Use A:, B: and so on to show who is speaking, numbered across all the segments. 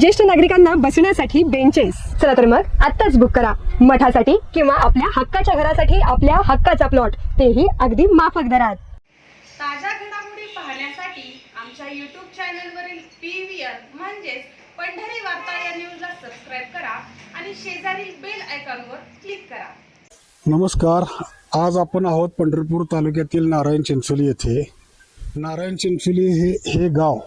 A: ज्येष्ठ नागरिकांना बसण्यासाठी बेंचेस चला तर मग आताच बुक करा मठासाठी किंवा आपल्या हक्काच्या घरासाठी आपल्या हक्काचा प्लॉट तेही अगदी माफक दरात
B: ताज्या घडामोडी पाहण्यासाठी आमच्या यूट्यूब चॅनलवरील पी व्ही म्हणजेच पंढरी वार्ता या न्यूजला सबस्क्राईब करा आणि शेजारील बेल आयकॉनवर क्लिक करा
C: नमस्कार आज आपण आहोत पंढरपूर तालुक्यातील नारायण चिंचोली येथे नारायण चिंचोली हे हे गाव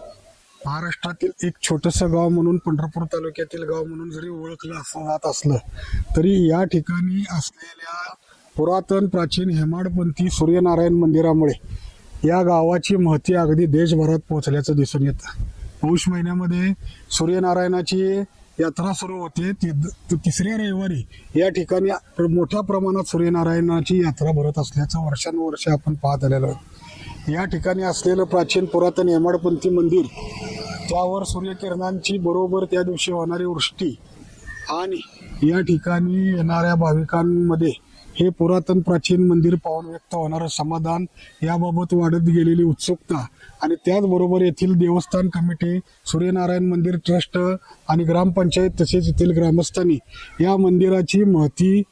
C: महाराष्ट्रातील एक छोटंसं गाव म्हणून पंढरपूर तालुक्यातील गाव म्हणून जरी ओळखलं असं जात असलं तरी या ठिकाणी असलेल्या पुरातन प्राचीन हेमाडपंथी सूर्यनारायण मंदिरामुळे या गावाची महती अगदी देशभरात पोहोचल्याचं दिसून येतं पौष महिन्यामध्ये सूर्यनारायणाची यात्रा सुरू होते ती तिसऱ्या रविवारी या ठिकाणी मोठ्या प्रमाणात सूर्यनारायणाची यात्रा भरत असल्याचं वर्षानुवर्ष आपण पाहत आलेलो या ठिकाणी असलेलं प्राचीन पुरातन यमाडपंथी मंदिर त्यावर सूर्यकिरणांची बरोबर त्या दिवशी होणारी वृष्टी आणि या ठिकाणी येणाऱ्या भाविकांमध्ये हे पुरातन प्राचीन मंदिर पाहून व्यक्त होणारं समाधान याबाबत वाढत गेलेली उत्सुकता आणि त्याचबरोबर येथील देवस्थान कमिटी सूर्यनारायण मंदिर ट्रस्ट आणि ग्रामपंचायत तसेच येथील ग्रामस्थांनी या मंदिराची महती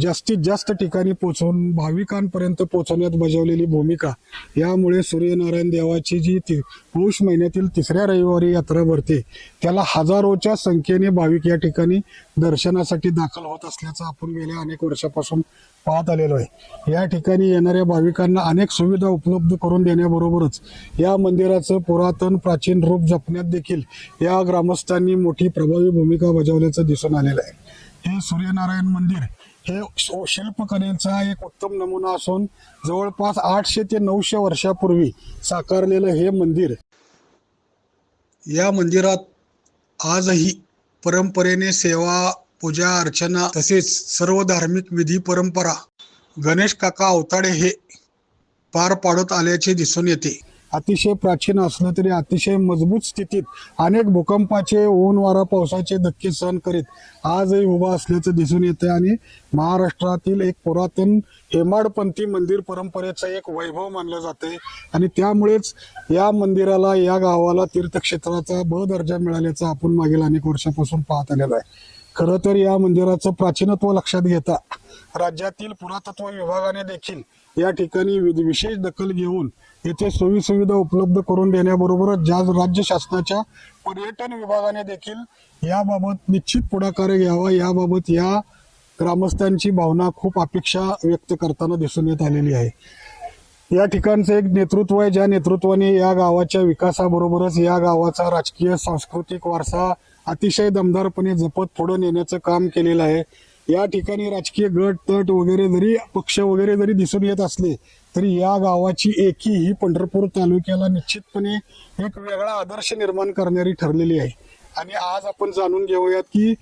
C: जास्तीत जास्त ठिकाणी पोहोचवून भाविकांपर्यंत पोहोचवण्यात बजावलेली भूमिका यामुळे सूर्यनारायण देवाची जी ती पौष महिन्यातील तिसऱ्या रविवारी यात्रा भरते त्याला हजारोच्या संख्येने भाविक या ठिकाणी दर्शनासाठी दाखल होत असल्याचं आपण गेल्या अनेक वर्षापासून पाहत आलेलो आहे या ठिकाणी येणाऱ्या भाविकांना अनेक सुविधा उपलब्ध करून देण्याबरोबरच या मंदिराचं पुरातन प्राचीन रूप जपण्यात देखील या ग्रामस्थांनी मोठी प्रभावी भूमिका बजावल्याचं दिसून आलेलं आहे हे सूर्यनारायण मंदिर हे शिल्पकलेचा एक उत्तम नमुना असून जवळपास आठशे ते नऊशे वर्षापूर्वी साकारलेलं हे मंदिर
D: या मंदिरात आजही परंपरेने सेवा पूजा अर्चना तसेच सर्व धार्मिक विधी परंपरा गणेश काका अवताडे हे पार पाडत आल्याचे दिसून येते
C: अतिशय प्राचीन असलं तरी अतिशय मजबूत स्थितीत अनेक भूकंपाचे ऊन वारा पावसाचे धक्के सहन करीत आजही उभा असल्याचं दिसून येतं आणि महाराष्ट्रातील एक पुरातन हेमाडपंथी मंदिर परंपरेचं एक वैभव मानलं जाते आणि त्यामुळेच या मंदिराला या गावाला तीर्थक्षेत्राचा ब दर्जा मिळाल्याचा आपण मागील अनेक वर्षापासून पाहत आलेलं आहे खरं तर या मंदिराचं प्राचीनत्व लक्षात घेता राज्यातील पुरातत्व विभागाने देखील या ठिकाणी विशेष दखल घेऊन येथे सोयी सुविधा उपलब्ध करून देण्याबरोबरच ज्या राज्य शासनाच्या पर्यटन विभागाने देखील याबाबत निश्चित पुढाकार घ्यावा याबाबत या, या ग्रामस्थांची भावना खूप अपेक्षा व्यक्त करताना दिसून येत आलेली आहे या ठिकाणचं एक नेतृत्व आहे ज्या नेतृत्वाने या गावाच्या विकासाबरोबरच या गावाचा राजकीय सांस्कृतिक वारसा अतिशय दमदारपणे जपत पुढे नेण्याचं काम केलेलं आहे या ठिकाणी राजकीय गट तट वगैरे जरी पक्ष वगैरे जरी दिसून येत असले तरी या गावाची एकी ही पंढरपूर तालुक्याला निश्चितपणे एक वेगळा आदर्श निर्माण करणारी ठरलेली आहे आणि आज आपण जाणून घेऊयात की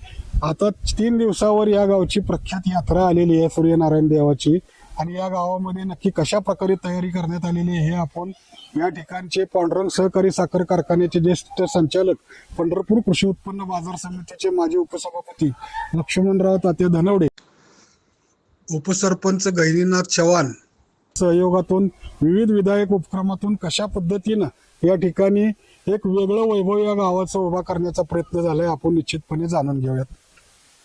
C: आता तीन दिवसावर या गावची प्रख्यात यात्रा आलेली आहे सूर्यनारायण देवाची आणि या गावामध्ये नक्की कशा प्रकारे तयारी करण्यात आलेली आहे हे आपण या ठिकाणचे पांढरंग सहकारी साखर कारखान्याचे ज्येष्ठ संचालक पंढरपूर कृषी उत्पन्न बाजार समितीचे माजी उपसभापती लक्ष्मणराव तात्या धनवडे
D: उपसरपंच गैरीनाथ चव्हाण
C: सहयोगातून विविध विधायक उपक्रमातून कशा पद्धतीनं या ठिकाणी एक वेगळं वैभव या गावाचं उभा करण्याचा प्रयत्न झालाय आपण निश्चितपणे जाणून घेऊयात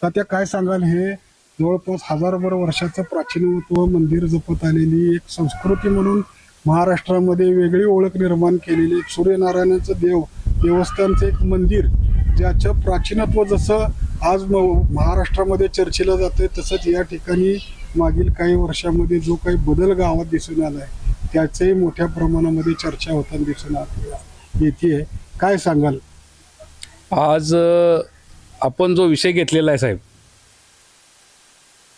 C: तात्या काय सांगाल हे जवळपास हजारभर वर्षाचं प्राचीनत्व मंदिर जपत आलेली एक संस्कृती म्हणून महाराष्ट्रामध्ये वेगळी ओळख निर्माण केलेली एक सूर्यनारायणाचं देव देवस्थानचं एक मंदिर ज्याचं प्राचीनत्व जसं आज महाराष्ट्रामध्ये चर्चेला जातं तसंच या ठिकाणी मागील काही वर्षामध्ये जो काही बदल गावात दिसून आला आहे त्याचंही मोठ्या प्रमाणामध्ये चर्चा होताना दिसून येते काय सांगाल
E: आज आपण जो विषय घेतलेला आहे साहेब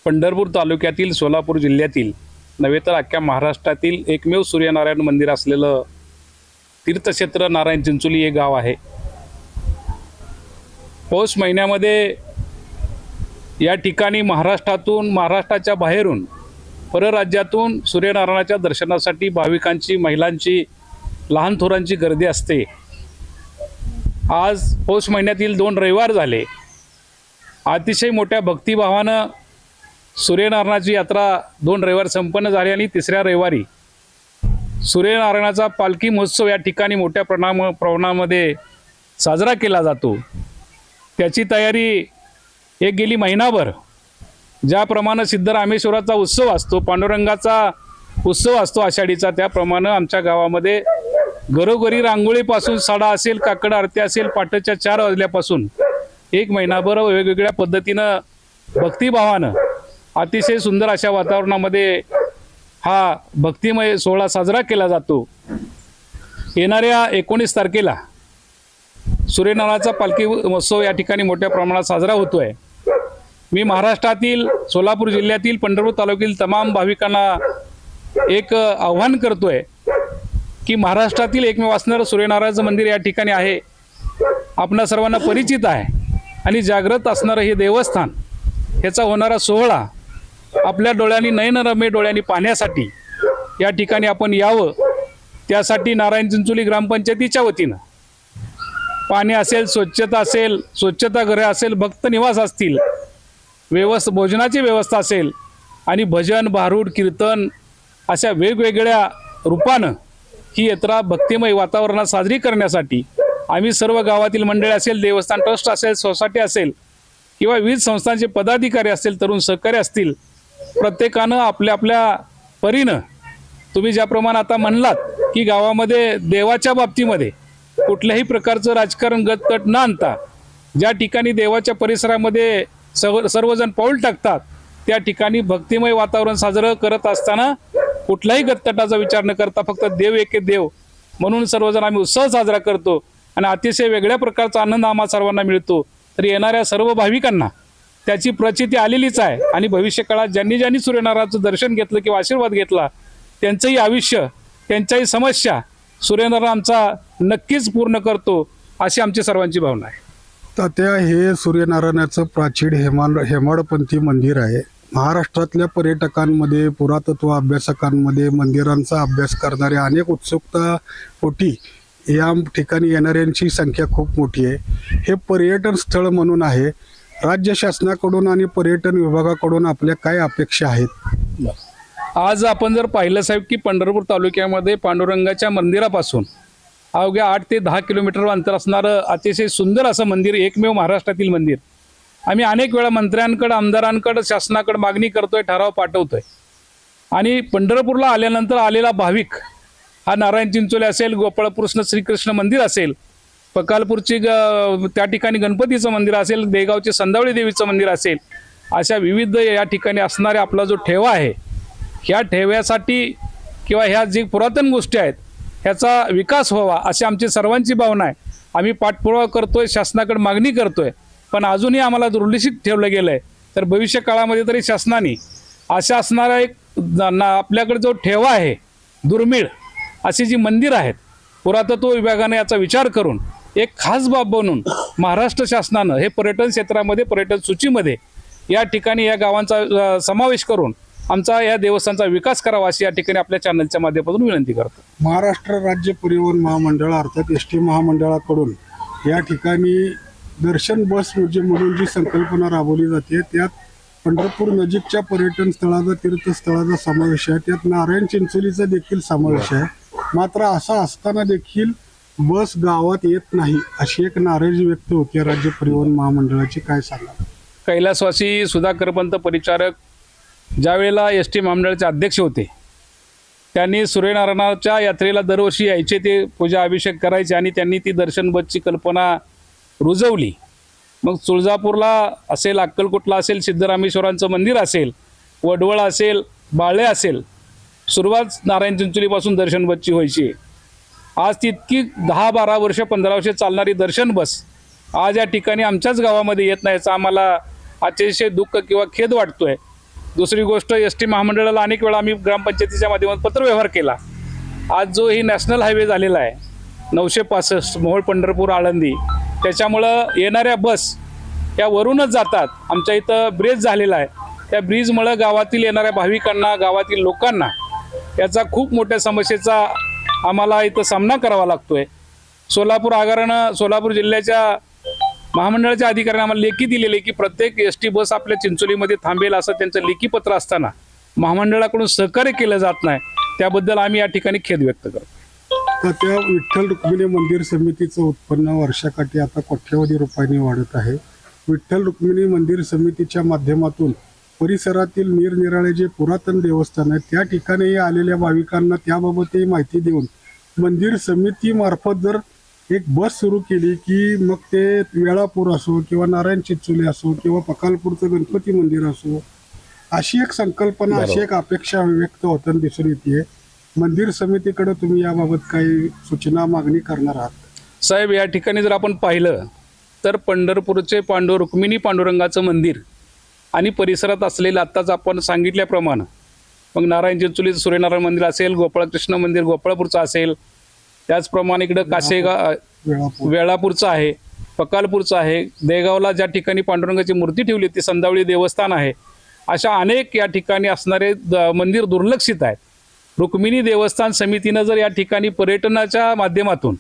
E: पंढरपूर तालुक्यातील सोलापूर जिल्ह्यातील नव्हे तर अख्ख्या महाराष्ट्रातील एकमेव सूर्यनारायण मंदिर असलेलं तीर्थक्षेत्र नारायण चिंचोली हे गाव आहे पौष महिन्यामध्ये या ठिकाणी महाराष्ट्रातून महाराष्ट्राच्या बाहेरून परराज्यातून सूर्यनारायणाच्या दर्शनासाठी भाविकांची महिलांची लहान थोरांची गर्दी असते आज पौष महिन्यातील दोन रविवार झाले अतिशय मोठ्या भक्तिभावानं सूर्यनारायणाची यात्रा दोन रविवार संपन्न झाली आणि तिसऱ्या रविवारी सूर्यनारायणाचा पालखी महोत्सव या ठिकाणी मोठ्या प्रणाम प्रमाणामध्ये साजरा केला जातो त्याची तयारी एक गेली महिनाभर ज्याप्रमाणे सिद्धरामेश्वराचा उत्सव असतो पांडुरंगाचा उत्सव असतो आषाढीचा त्याप्रमाणे आमच्या गावामध्ये घरोघरी रांगोळीपासून साडा असेल काकड आरती असेल पाटच्या चार वाजल्यापासून एक महिनाभर वेगवेगळ्या पद्धतीनं भक्तिभावानं अतिशय सुंदर अशा वातावरणामध्ये हा भक्तिमय सोहळा साजरा केला जातो येणाऱ्या एकोणीस तारखेला सूर्यनारायणाचा पालखी महोत्सव या ठिकाणी मोठ्या प्रमाणात साजरा होतो आहे मी महाराष्ट्रातील सोलापूर जिल्ह्यातील पंढरपूर तालुक्यातील तमाम भाविकांना एक आव्हान करतो आहे की महाराष्ट्रातील एकमेव असणारं सूर्यनारायणाचं मंदिर या ठिकाणी आहे आपणा सर्वांना परिचित आहे आणि जागृत असणारं हे देवस्थान ह्याचा होणारा सोहळा आपल्या डोळ्यांनी नयनरम्य डोळ्यांनी पाहण्यासाठी या ठिकाणी आपण यावं त्यासाठी नारायण चिंचोली ग्रामपंचायतीच्या वतीनं पाणी असेल स्वच्छता असेल घरे असेल भक्त निवास असतील व्यवस्थ भोजनाची व्यवस्था असेल आणि भजन भारूड कीर्तन अशा वेगवेगळ्या रूपानं ही यात्रा भक्तिमय वातावरणात साजरी करण्यासाठी आम्ही सर्व गावातील मंडळी असेल देवस्थान ट्रस्ट असेल सोसायटी असेल किंवा विविध संस्थांचे पदाधिकारी असतील तरुण सहकारी असतील प्रत्येकानं आपल्या आपल्या परीनं तुम्ही ज्याप्रमाणे आता म्हणलात की गावामध्ये देवाच्या बाबतीमध्ये कुठल्याही प्रकारचं राजकारण गतकट न आणता ज्या ठिकाणी देवाच्या परिसरामध्ये सर्व सर्वजण पाऊल टाकतात त्या ठिकाणी भक्तिमय वातावरण साजरं करत असताना कुठल्याही गतकटाचा विचार न करता फक्त देव एके देव म्हणून सर्वजण आम्ही उत्सव साजरा करतो आणि अतिशय वेगळ्या प्रकारचा आनंद आम्हा सर्वांना मिळतो तर येणाऱ्या सर्व भाविकांना त्याची प्रचिती आलेलीच आहे आणि भविष्यकाळात ज्यांनी ज्यांनी सूर्यनारायणाचं दर्शन घेतलं किंवा आशीर्वाद घेतला त्यांचंही आयुष्य त्यांच्याही समस्या सूर्यनारायण नक्कीच पूर्ण करतो अशी आमची सर्वांची भावना आहे
C: तात्या हे सूर्यनारायणाचं प्राचीन हेमा हेमाडपंथी मंदिर आहे महाराष्ट्रातल्या पर्यटकांमध्ये पुरातत्व अभ्यासकांमध्ये मंदिरांचा अभ्यास करणाऱ्या अनेक उत्सुकता पोटी या ठिकाणी येणाऱ्यांची संख्या खूप मोठी आहे हे पर्यटन स्थळ म्हणून आहे राज्य शासनाकडून आणि पर्यटन विभागाकडून आपल्या काय अपेक्षा आहेत
E: आज आपण जर पाहिलं साहेब की पंढरपूर तालुक्यामध्ये पांडुरंगाच्या मंदिरापासून अवघ्या आठ ते दहा किलोमीटर अंतर असणारं अतिशय सुंदर असं मंदिर एकमेव महाराष्ट्रातील मंदिर आम्ही अनेक वेळा मंत्र्यांकडं आमदारांकडं शासनाकडं मागणी करतोय ठराव पाठवतोय आणि पंढरपूरला आल्यानंतर आलेला भाविक हा नारायण चिंचोले असेल गोपाळकृष्ण श्रीकृष्ण मंदिर असेल पकालपूरची त्या ठिकाणी गणपतीचं मंदिर असेल देगावचे संदावळी देवीचं मंदिर असेल अशा विविध या ठिकाणी असणारे आपला जो ठेवा आहे ह्या ठेव्यासाठी किंवा ह्या जी पुरातन गोष्टी आहेत ह्याचा विकास व्हावा अशी आमची सर्वांची भावना आहे आम्ही पाठपुरावा करतोय शासनाकडे मागणी करतोय पण अजूनही आम्हाला दुर्लक्षित ठेवलं गेलं आहे तर भविष्य काळामध्ये तरी शासनाने अशा असणारा एक ना आपल्याकडे जो ठेवा आहे दुर्मिळ अशी जी मंदिरं आहेत पुरातत्व विभागाने याचा विचार करून एक खास बाब बनून महाराष्ट्र शासनानं हे पर्यटन क्षेत्रामध्ये पर्यटन सूचीमध्ये या ठिकाणी या गावांचा समावेश करून आमचा या देवस्थानचा विकास करावा अशी या ठिकाणी आपल्या चॅनलच्या माध्यमातून विनंती करतो
C: महाराष्ट्र राज्य परिवहन महामंडळ अर्थात एस टी महामंडळाकडून या ठिकाणी दर्शन बस म्हणजे म्हणून जी संकल्पना राबवली जाते त्यात पंढरपूर नजीकच्या पर्यटन स्थळाचा तीर्थस्थळाचा समावेश आहे त्यात नारायण चिंचोलीचा देखील समावेश आहे मात्र असा असताना देखील बस गावात येत नाही अशी एक नाराजी व्यक्त होती राज्य परिवहन महामंडळाची काय सांगा
E: कैलासवासी सुधाकरपंत परिचारक ज्यावेळेला एस टी महामंडळाचे अध्यक्ष होते त्यांनी सूर्यनारायणाच्या यात्रेला दरवर्षी यायचे ते पूजा अभिषेक करायचे आणि त्यांनी ती दर्शन बसची कल्पना रुजवली मग तुळजापूरला असेल अक्कलकोटला असेल सिद्धरामेश्वरांचं मंदिर असेल वडवळ असेल बाळे असेल सुरुवात नारायण चिंचोलीपासून दर्शन बसची व्हायची आज तितकी दहा बारा वर्ष पंधरा वर्ष चालणारी दर्शन बस आज या ठिकाणी आमच्याच गावामध्ये येत नाही याचा आम्हाला अतिशय दुःख किंवा खेद वाटतो आहे दुसरी गोष्ट एस टी महामंडळाला अनेक वेळा आम्ही ग्रामपंचायतीच्या माध्यमातून पत्रव्यवहार केला आज जो ही नॅशनल हायवे झालेला आहे नऊशे पासष्ट मोहोळ पंढरपूर आळंदी त्याच्यामुळं येणाऱ्या बस या वरूनच जातात आमच्या इथं ब्रिज झालेला आहे त्या ब्रिजमुळं गावातील येणाऱ्या भाविकांना गावातील लोकांना याचा खूप मोठ्या समस्येचा आम्हाला इथं सामना करावा लागतोय सोलापूर आगारानं सोलापूर जिल्ह्याच्या महामंडळाच्या अधिकाऱ्यांना आम्हाला लेखी दिलेले की प्रत्येक एस टी बस आपल्या चिंचोलीमध्ये थांबेल असं त्यांचं लेखी पत्र असताना महामंडळाकडून सहकार्य केलं जात नाही त्याबद्दल आम्ही या ठिकाणी खेद व्यक्त करतो
C: त्या विठ्ठल रुक्मिणी मंदिर समितीचं उत्पन्न वर्षाकाठी आता कोट्यवधी रुपयांनी वाढत आहे विठ्ठल रुक्मिणी मंदिर समितीच्या माध्यमातून परिसरातील निरनिराळे जे पुरातन देवस्थान आहेत त्या ठिकाणी आलेल्या भाविकांना त्याबाबतही माहिती देऊन मंदिर समितीमार्फत जर एक बस सुरू केली की मग ते वेळापूर असो किंवा नारायण चिचुले असो किंवा पकालपूरचं गणपती मंदिर असो अशी एक संकल्पना अशी एक अपेक्षा व्यक्त होताना दिसून येते मंदिर समितीकडे तुम्ही याबाबत काही सूचना मागणी करणार आहात
E: साहेब या ठिकाणी जर आपण पाहिलं तर पंढरपूरचे पांडुर रुक्मिणी पांडुरंगाचं मंदिर आणि परिसरात असलेलं आत्ताच आपण सांगितल्याप्रमाणे मग नारायण चिंचुलीचं सूर्यनारायण मंदिर असेल गोपाळकृष्ण मंदिर गोपाळपूरचं असेल त्याचप्रमाणे इकडं कासेगा वेळापूरचं आहे पकालपूरचं आहे देगावला ज्या ठिकाणी पांडुरंगाची मूर्ती ठेवली ती संदावळी देवस्थान आहे अशा अनेक या ठिकाणी असणारे मंदिर दुर्लक्षित आहेत रुक्मिणी देवस्थान समितीनं जर या ठिकाणी पर्यटनाच्या माध्यमातून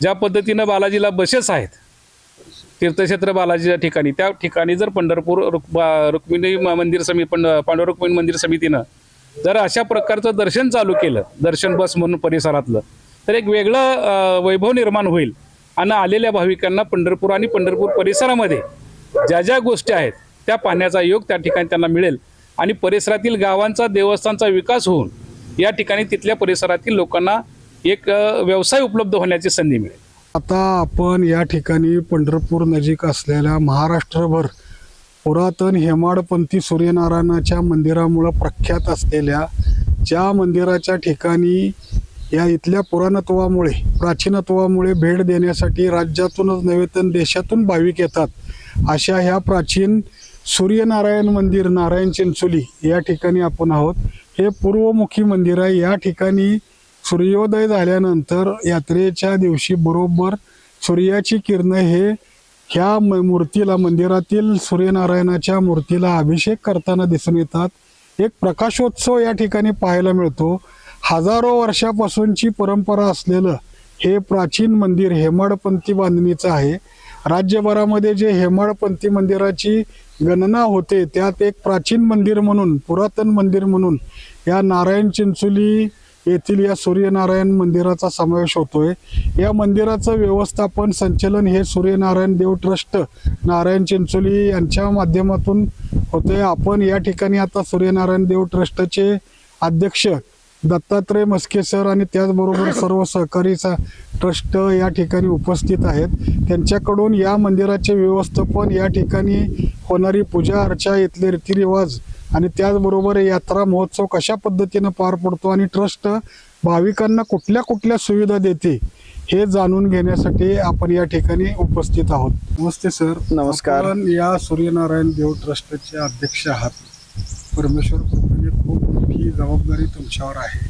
E: ज्या पद्धतीनं बालाजीला बसेस आहेत तीर्थक्षेत्र बालाजीच्या ठिकाणी त्या ठिकाणी जर पंढरपूर रुक् रुक्मिणी मंदिर समिती पण पांडव रुक्मिणी मंदिर समितीनं जर अशा प्रकारचं दर्शन चालू केलं दर्शन बस म्हणून परिसरातलं तर एक वेगळं वैभव निर्माण होईल आणि आलेल्या भाविकांना पंढरपूर आणि पंढरपूर परिसरामध्ये ज्या ज्या गोष्टी आहेत त्या पाहण्याचा योग त्या ठिकाणी त्यांना मिळेल आणि परिसरातील गावांचा देवस्थानचा विकास होऊन या ठिकाणी तिथल्या परिसरातील लोकांना एक व्यवसाय उपलब्ध होण्याची संधी मिळेल
C: आता आपण या ठिकाणी पंढरपूर नजीक असलेल्या महाराष्ट्रभर पुरातन हेमाडपंथी सूर्यनारायणाच्या मंदिरामुळं प्रख्यात असलेल्या ज्या मंदिराच्या ठिकाणी या इथल्या पुराणत्वामुळे प्राचीनत्वामुळे भेट देण्यासाठी राज्यातूनच नव्हे तर देशातून भाविक येतात अशा ह्या प्राचीन सूर्यनारायण मंदिर नारायण चिंचोली या ठिकाणी आपण आहोत हे पूर्वमुखी मंदिर आहे या ठिकाणी सूर्योदय झाल्यानंतर यात्रेच्या दिवशी बरोबर सूर्याची किरण हे ह्या मूर्तीला मंदिरातील सूर्यनारायणाच्या मूर्तीला अभिषेक करताना दिसून येतात एक प्रकाशोत्सव या ठिकाणी पाहायला मिळतो हजारो वर्षापासूनची परंपरा असलेलं हे प्राचीन मंदिर हेमाडपंथी बांधणीचं आहे राज्यभरामध्ये जे हेमाडपंथी मंदिराची गणना होते त्यात एक प्राचीन मंदिर म्हणून पुरातन मंदिर म्हणून या नारायण चिंचुली येथील या सूर्यनारायण मंदिराचा समावेश होतोय या मंदिराचं व्यवस्थापन संचलन हे सूर्यनारायण देव ट्रस्ट नारायण चिंचोली यांच्या माध्यमातून होतोय आपण या ठिकाणी आता सूर्यनारायण देव ट्रस्टचे अध्यक्ष दत्तात्रय मस्के सर आणि त्याचबरोबर सर्व सहकारी ट्रस्ट या ठिकाणी उपस्थित आहेत त्यांच्याकडून या मंदिराचे व्यवस्थापन या ठिकाणी होणारी पूजा अर्चा इथले रीतिरिवाज आणि त्याचबरोबर यात्रा महोत्सव कशा पद्धतीनं पार पडतो आणि ट्रस्ट भाविकांना कुठल्या कुठल्या सुविधा देते हे जाणून घेण्यासाठी आपण या ठिकाणी उपस्थित आहोत
D: नमस्ते सर नमस्कार
C: या सूर्यनारायण देव ट्रस्टचे अध्यक्ष आहात परमेश्वर प्रभूने खूप मोठी जबाबदारी तुमच्यावर आहे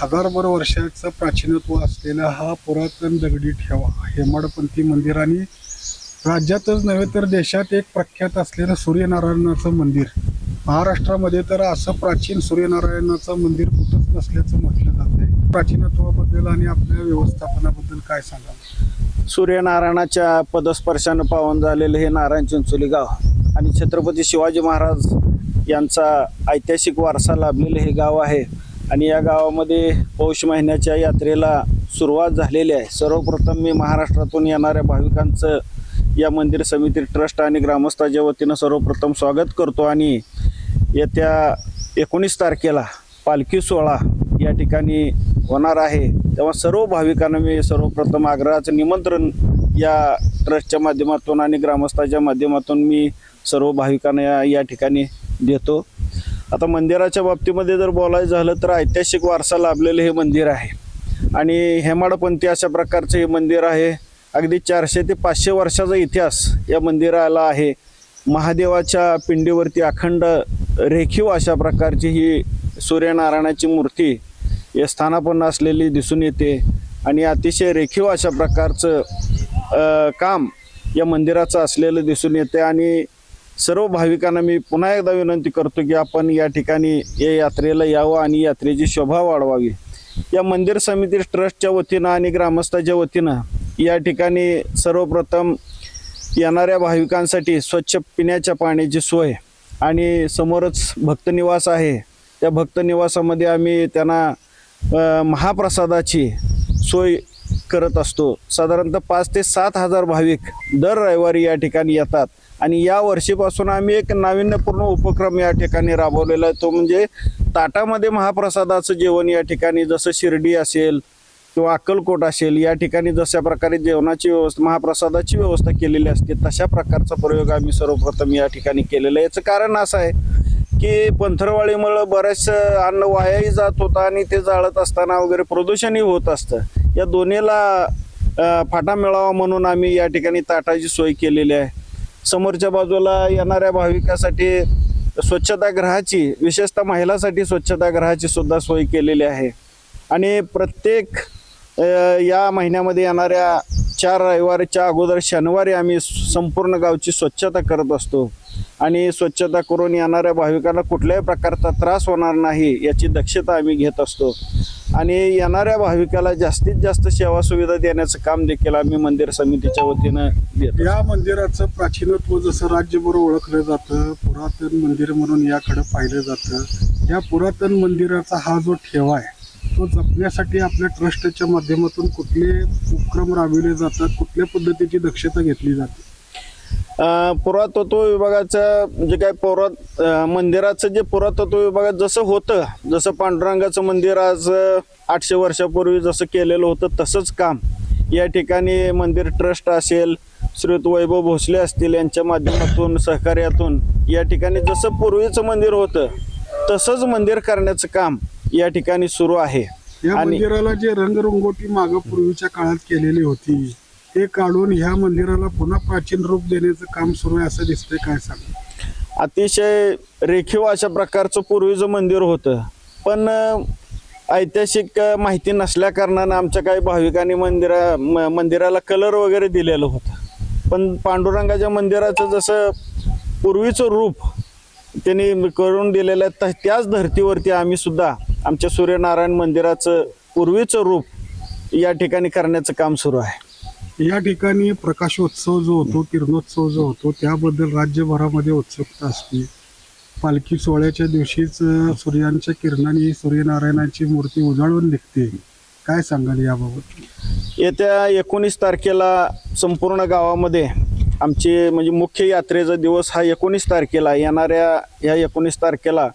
C: हजारभर वर्षाचं प्राचीनत्व असलेला हा पुरातन दगडी ठेवा हेमाडपंथी मंदिर आणि राज्यातच नव्हे तर देशात एक प्रख्यात असलेलं सूर्यनारायणाचं मंदिर महाराष्ट्रामध्ये तर असं प्राचीन सूर्यनारायणाचं मंदिर कुठंच नसल्याचं म्हटलं जातं आहे प्राचीनत्वाबद्दल आणि आपल्या व्यवस्थापनाबद्दल काय सांगा
D: सूर्यनारायणाच्या पदस्पर्शानं पावन झालेलं हे नारायण चिंचोली गाव आणि छत्रपती शिवाजी महाराज यांचा ऐतिहासिक वारसा लाभलेलं हे गाव आहे आणि या गावामध्ये पौष महिन्याच्या यात्रेला सुरुवात झालेली आहे सर्वप्रथम मी महाराष्ट्रातून येणाऱ्या भाविकांचं या मंदिर समिती ट्रस्ट आणि ग्रामस्थाच्या वतीनं सर्वप्रथम स्वागत करतो आणि येत्या एकोणीस तारखेला पालखी सोहळा या ठिकाणी होणार आहे तेव्हा सर्व भाविकांना मी सर्वप्रथम आग्रहाचं निमंत्रण या ट्रस्टच्या माध्यमातून आणि ग्रामस्थाच्या माध्यमातून मी सर्व भाविकांना या या ठिकाणी देतो आता मंदिराच्या बाबतीमध्ये जर बोलायचं झालं तर ऐतिहासिक वारसा लाभलेलं हे मंदिर आहे आणि हेमाडपंथी अशा प्रकारचं हे मंदिर आहे अगदी चारशे ते पाचशे वर्षाचा इतिहास या मंदिराला आहे महादेवाच्या पिंडीवरती अखंड रेखीव अशा प्रकारची ही सूर्यनारायणाची मूर्ती या स्थानापन्न असलेली दिसून येते आणि अतिशय रेखीव अशा प्रकारचं काम या मंदिराचं असलेलं दिसून येते आणि सर्व भाविकांना मी पुन्हा एकदा विनंती करतो की आपण या ठिकाणी या यात्रेला यावं आणि यात्रेची शोभा वाढवावी या मंदिर समिती ट्रस्टच्या वतीनं आणि ग्रामस्थाच्या वतीनं या ठिकाणी सर्वप्रथम येणाऱ्या भाविकांसाठी स्वच्छ पिण्याच्या पाण्याची सोय आणि समोरच भक्तनिवास आहे त्या भक्तनिवासामध्ये आम्ही त्यांना महाप्रसादाची सोय करत असतो साधारणतः पाच ते सात हजार भाविक दर रविवारी या ठिकाणी येतात आणि या वर्षीपासून आम्ही एक नाविन्यपूर्ण उपक्रम या ठिकाणी राबवलेला आहे तो म्हणजे ताटामध्ये महाप्रसादाचं जेवण या ठिकाणी जसं शिर्डी असेल किंवा अक्कलकोट असेल या ठिकाणी जशा प्रकारे जेवणाची व्यवस्था महाप्रसादाची व्यवस्था केलेली असते तशा प्रकारचा प्रयोग आम्ही सर्वप्रथम या ठिकाणी केलेला याचं कारण असं आहे की पंथरवाळीमुळं बरेचसं अन्न वायाही जात होतं आणि ते जाळत असताना वगैरे प्रदूषणही होत असतं या दोन्हीला फाटा मिळावा म्हणून आम्ही या ठिकाणी ताटाची सोय केलेली आहे समोरच्या बाजूला येणाऱ्या भाविकासाठी स्वच्छतागृहाची विशेषतः महिलासाठी स्वच्छतागृहाची सुद्धा सोय केलेली आहे आणि प्रत्येक या महिन्यामध्ये येणाऱ्या चार रविवारच्या अगोदर शनिवारी आम्ही संपूर्ण गावची स्वच्छता करत असतो आणि स्वच्छता करून येणाऱ्या भाविकांना कुठल्याही प्रकारचा त्रास होणार नाही याची दक्षता आम्ही घेत असतो आणि येणाऱ्या भाविकाला जास्तीत जास्त सेवा सुविधा देण्याचं काम देखील आम्ही मंदिर समितीच्या वतीनं
C: देतो या मंदिराचं प्राचीनत्व जसं राज्यभर ओळखलं जातं पुरातन मंदिर म्हणून याकडे पाहिलं जातं या पुरातन मंदिराचा हा जो ठेवा आहे तो जपण्यासाठी आपल्या ट्रस्टच्या माध्यमातून कुठले उपक्रम राबविले जातात कुठल्या पद्धतीची दक्षता घेतली जाते
D: पुरातत्व विभागाचं जे म्हणजे काय पौरा मंदिराचं जे पुरातत्व विभागात जसं होतं जसं पांडुरंगाचं मंदिर आज आठशे वर्षापूर्वी जसं केलेलं होतं तसंच काम या ठिकाणी मंदिर ट्रस्ट असेल श्रीत वैभव भोसले असतील यांच्या माध्यमातून सहकार्यातून या ठिकाणी जसं पूर्वीचं मंदिर होतं तसंच मंदिर करण्याचं काम या ठिकाणी सुरू आहे
C: या मंदिराला जे रंगरंगोटी माग पूर्वीच्या काळात केलेली होती ते काढून ह्या मंदिराला पुन्हा प्राचीन रूप देण्याचं काम सुरू आहे असं दिसतंय काय सांग
D: अतिशय रेखीव अशा प्रकारचं पूर्वीचं मंदिर होतं पण ऐतिहासिक माहिती नसल्या कारणानं आमच्या काही भाविकांनी मंदिरा मंदिराला कलर वगैरे दिलेलं होतं पण पांडुरंगाच्या मंदिराचं जसं पूर्वीचं रूप त्यांनी करून दिलेलं त्याच धर्तीवरती आम्ही सुद्धा आमच्या सूर्यनारायण मंदिराचं पूर्वीचं रूप या ठिकाणी करण्याचं काम सुरू आहे
C: या ठिकाणी प्रकाशोत्सव जो होतो किरणोत्सव जो होतो त्याबद्दल राज्यभरामध्ये उत्सुकता असते पालखी सोहळ्याच्या दिवशीच सूर्यांच्या किरणाने सूर्यनारायणाची मूर्ती उजाळून निघते काय सांगाल याबाबत
D: येत्या एकोणीस तारखेला संपूर्ण गावामध्ये आमचे म्हणजे मुख्य यात्रेचा दिवस हा एकोणीस तारखेला येणाऱ्या या एकोणीस तारखेला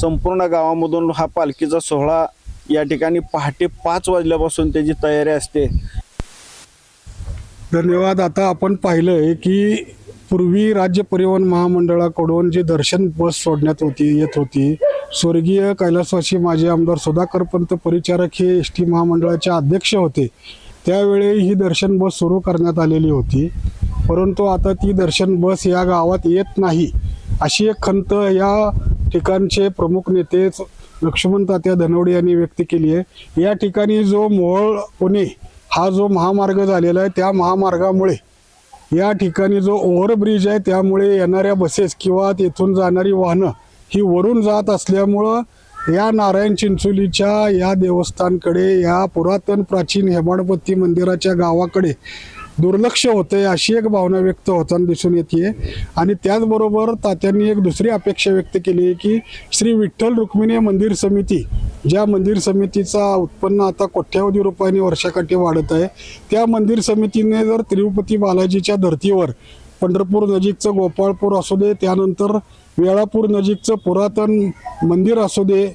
D: संपूर्ण गावामधून हा पालखीचा सोहळा या ठिकाणी पहाटे पाच वाजल्यापासून त्याची तयारी असते
C: धन्यवाद आता आपण पाहिलंय की पूर्वी राज्य परिवहन महामंडळाकडून जी दर्शन बस सोडण्यात होती येत होती स्वर्गीय कैलासवासी माजी आमदार सुधाकरपंत परिचारक हे एस टी महामंडळाचे अध्यक्ष होते त्यावेळी ही दर्शन बस सुरू करण्यात आलेली होती परंतु आता ती दर्शन बस या गावात येत नाही अशी एक खंत या ठिकाणचे प्रमुख नेते लक्ष्मण तात्या धनवडे यांनी व्यक्त केली आहे या ठिकाणी जो मोहोळ पुणे हा जो महामार्ग झालेला आहे त्या महामार्गामुळे या ठिकाणी जो ओव्हरब्रिज आहे त्यामुळे येणाऱ्या बसेस किंवा तेथून जाणारी वाहनं ही वरून जात असल्यामुळं या नारायण चिंचोलीच्या या देवस्थानकडे या पुरातन प्राचीन हेमाडपती मंदिराच्या गावाकडे दुर्लक्ष होते अशी एक भावना व्यक्त होताना दिसून येते आणि त्याचबरोबर तात्यांनी एक दुसरी अपेक्षा व्यक्त केली आहे की श्री विठ्ठल रुक्मिणी मंदिर समिती ज्या मंदिर समितीचा उत्पन्न आता कोट्यावधी रुपयांनी वर्षाकाठी वाढत आहे त्या मंदिर समितीने जर तिरुपती बालाजीच्या धर्तीवर पंढरपूर नजीकचं गोपाळपूर असू दे त्यानंतर वेळापूर नजीकचं पुरातन मंदिर असू दे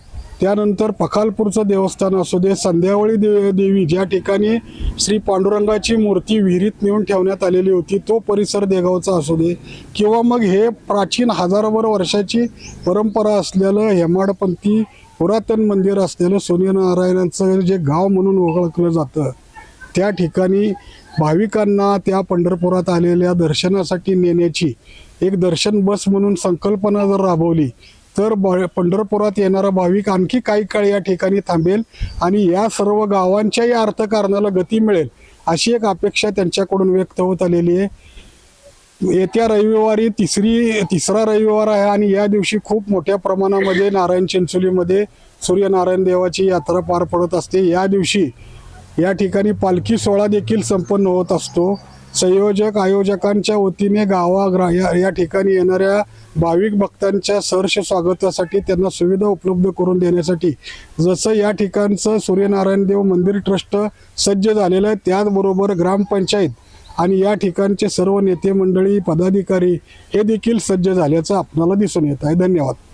C: त्यानंतर पखालपूरचं देवस्थान असू दे संध्यावळी दे देवी ज्या ठिकाणी श्री पांडुरंगाची मूर्ती विहिरीत नेऊन ठेवण्यात आलेली होती तो परिसर देगावचा असू दे किंवा मग हे प्राचीन हजारोबर वर्षाची परंपरा असलेलं हेमाडपंथी पुरातन मंदिर असलेलं सूर्यनारायणांचं जे गाव म्हणून ओळखलं जातं त्या ठिकाणी भाविकांना त्या पंढरपुरात आलेल्या दर्शनासाठी नेण्याची एक दर्शन बस म्हणून संकल्पना जर राबवली तर पंढरपुरात येणारा भाविक आणखी काही काळ या ठिकाणी थांबेल आणि या सर्व गावांच्याही अर्थकारणाला गती मिळेल अशी एक अपेक्षा त्यांच्याकडून व्यक्त होत आलेली आहे येत्या रविवारी तिसरी तिसरा रविवार आहे आणि या दिवशी खूप मोठ्या प्रमाणामध्ये नारायण चिंचोलीमध्ये सूर्यनारायण देवाची यात्रा पार पडत असते या दिवशी या ठिकाणी पालखी सोहळा देखील संपन्न होत असतो संयोजक आयोजकांच्या वतीने गावाग्रा या, या ठिकाणी येणाऱ्या भाविक भक्तांच्या सहर्ष स्वागतासाठी त्यांना सुविधा उपलब्ध करून देण्यासाठी जसं या ठिकाणचं सूर्यनारायण देव मंदिर ट्रस्ट सज्ज झालेलं आहे त्याचबरोबर ग्रामपंचायत आणि या ठिकाणचे सर्व नेते मंडळी पदाधिकारी हे देखील सज्ज झाल्याचं आपल्याला दिसून येत आहे धन्यवाद